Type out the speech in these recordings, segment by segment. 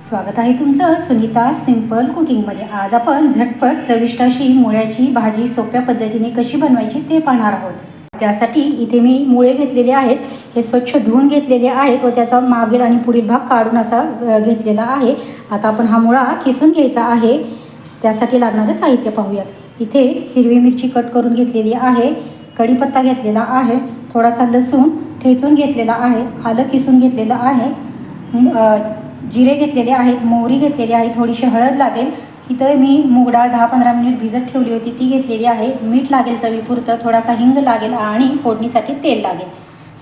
स्वागत आहे तुमचं सुनीता सिंपल कुकिंगमध्ये आज आपण झटपट चविष्ट अशी मुळ्याची भाजी सोप्या पद्धतीने कशी बनवायची ते पाहणार आहोत. त्यासाठी इथे मी मुळे घेतलेले आहेत हे स्वच्छ धुवून घेतलेले आहेत व त्याचा मागील आणि पुढील भाग काढून असा घेतलेला आहे. आता आपण हा मुळा किसून घ्यायचा आहे. त्यासाठी लागणारं साहित्य पाहूयात. इथे हिरवी मिरची कट करून घेतलेली आहे कढीपत्ता घेतलेला आहे थोडासा लसूण ठेचून घेतलेला आहे आलं किसून घेतलेलं आहे जिरे घेतलेले आहेत मोहरी घेतलेली आहे थोडीशी हळद लागेल. इथं मी मूगडाळ दहा पंधरा मिनिट भिजत ठेवली होती. ती घेतलेली आहे. मीठ लागेल चवीपुरतं थोडासा हिंग लागेल आणि फोडणीसाठी तेल लागेल.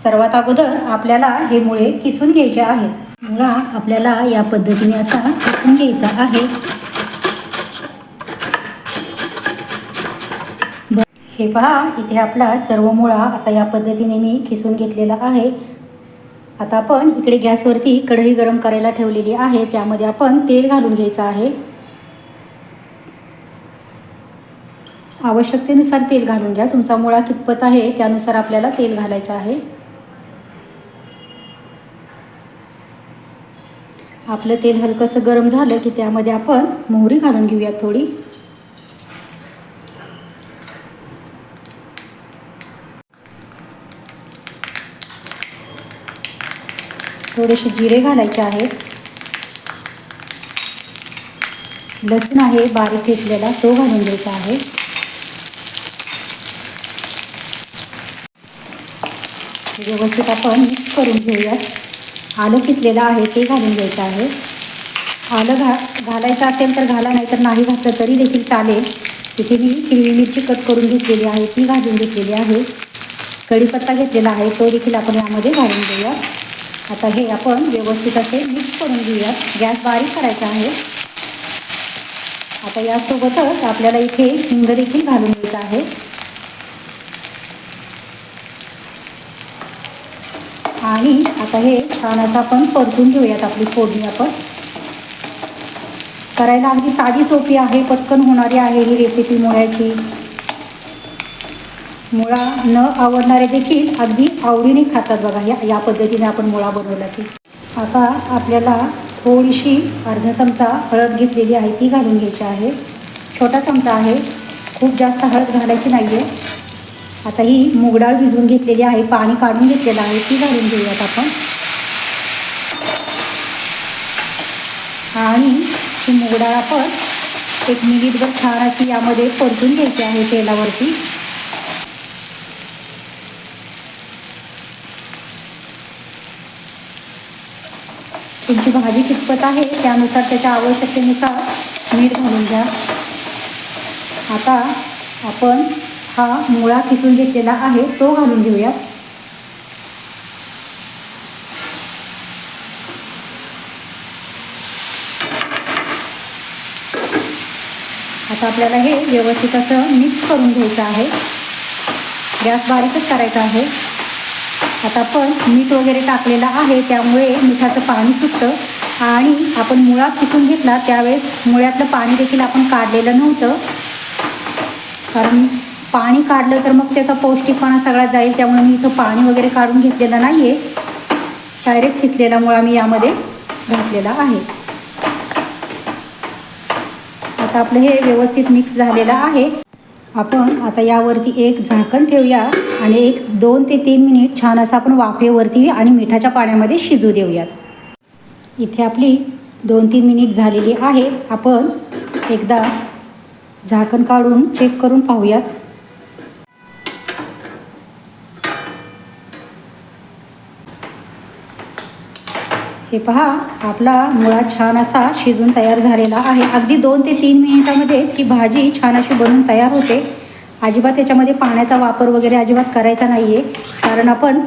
सर्वात अगोदर आपल्याला हे मुळे किसून घ्यायचे आहेत. मुळा आपल्याला या पद्धतीने असा किसून घ्यायचा आहे. हे पहा इथे आपला सर्व मुळा असा या पद्धतीने मी किसून घेतलेला आहे. आता आपण इकडे गॅसवरती कढई गरम करायला ठेवलेली आहे. त्यामध्ये आपण तेल घालून घ्यायचं आहे. आवश्यकतेनुसार तेल घालून घ्या. तुमचा मुळा कितपत आहे त्यानुसार आपल्याला तेल घालायचं आहे. आपलं तेल हलकंसं गरम झालं की त्यामध्ये आपण मोहरी घालून घेऊयात थोडी. थोडेसे जिरे घालायचे आहेत. लसूण आहे बारीक घेतलेला तो घालून द्यायचा आहे. व्यवस्थित आपण मिक्स करून घेऊयात. आलं किसलेलं आहे ते घालून घ्यायचं आहे. आलं घा घालायचं असेल तर घाला नाही तर नाही घातलं तरी देखील चालेल. तिथे मी हिरवी मिरची कट करून घेतलेली आहे ती घालून घेतलेली आहे. कढीपत्ता घेतलेला आहे तो देखील आपण यामध्ये घालून देऊया आता हे आपण व्यवस्थित असे मिक्स करून घेऊयात. गॅस बारीक करायचा आहे. आता यासोबतच आपल्याला इथे हिंग देखील घालून घ्यायचं आहे. आणि आता हे छान असं आपण परतून घेऊयात आपली फोडणी आपण. करायला अगदी साधी सोपी आहे पटकन होणारी आहे ही रेसिपी मुळ्याची. मुळा न आवडणारे देखील अगदी आवडीने खातात बघा या या पद्धतीने आपण मुळा बनवला की. आता आपल्याला थोडीशी अर्धा चमचा हळद घेतलेली आहे ती घालून घ्यायची आहे. छोटा चमचा आहे खूप जास्त हळद घालायची नाही आहे आता ही मुगडाळ भिजवून घेतलेली आहे पाणी काढून घेतलेलं आहे ती घालून घेऊयात आपण. आणि ही मुगडाळ आपण एक मिनिटभर छान अशी यामध्ये परतून घ्यायची आहे तेलावरती. तुमची भाजी कितपत आहे त्यानुसार त्याच्या आवश्यकतेनुसार मीठ घालून घ्या. आता आपण हा मुळा किसून घेतलेला आहे तो घालून घेऊया आता आपल्याला हे व्यवस्थित असं मिक्स करून घ्यायचं आहे. गॅस बारीकच करायचा आहे. आता आपण मीठ वगैरे टाकलेलं आहे त्यामुळे मिठाचं पाणी सुटतं. आणि आपण मुळा पुसून घेतला त्यावेळेस मुळ्यातलं पाणी देखील आपण काढलेलं नव्हतं. कारण पाणी काढलं तर मग त्याचा पौष्टिकपणा सगळा जाईल त्यामुळे मी इथं पाणी वगैरे काढून घेतलेलं नाही आहे डायरेक्ट किसलेला मुळा मी यामध्ये घातलेला आहे. आता आपलं हे व्यवस्थित मिक्स झालेलं आहे. आपण आता यावरती एक झाकण ठेवूया. आणि एक दोन ते तीन मिनिट छान असं आपण वाफेवरती आणि मिठाच्या पाण्यामध्ये शिजू देऊयात. इथे आपली दोन तीन मिनिट झालेली आहे. आपण एकदा झाकण काढून चेक करून पाहूयात. हे पहा आपला मुळा छान असा शिजून तयार झालेला आहे. अगदी दोन ते तीन मिनिटामध्येच ही भाजी छान अशी बनून तयार होते. अजिबात याच्यामध्ये पाण्याचा वापर वगैरे अजिबात करायचा नाही आहे कारण आपण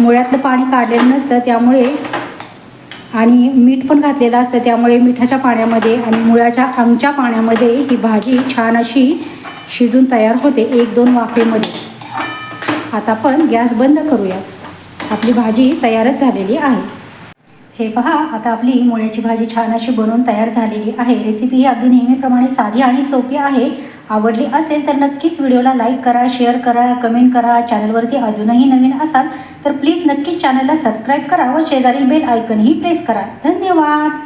मुळ्यातलं पाणी काढलेलं नसतं त्यामुळे आणि मीठ पण घातलेलं असतं त्यामुळे मिठाच्या पाण्यामध्ये आणि मुळ्याच्या अंगच्या पाण्यामध्ये ही भाजी छान अशी शिजून तयार होते एक दोन वाफेमध्ये. आता आपण गॅस बंद करूया. आपली भाजी तयारच झालेली आहे. हे पहा आता आपली मुळ्याची भाजी छान अशी बनवून तयार झालेली आहे. रेसिपी ही अगदी नेहमीप्रमाणे साधी आणि सोपी आहे. आवडली असेल तर नक्कीच व्हिडिओला लाईक करा शेअर करा कमेंट करा. चॅनलवरती अजूनही नवीन असाल तर प्लीज नक्कीच चॅनलला सबस्क्राईब करा व शेजारील बेल आयकनही प्रेस करा. धन्यवाद!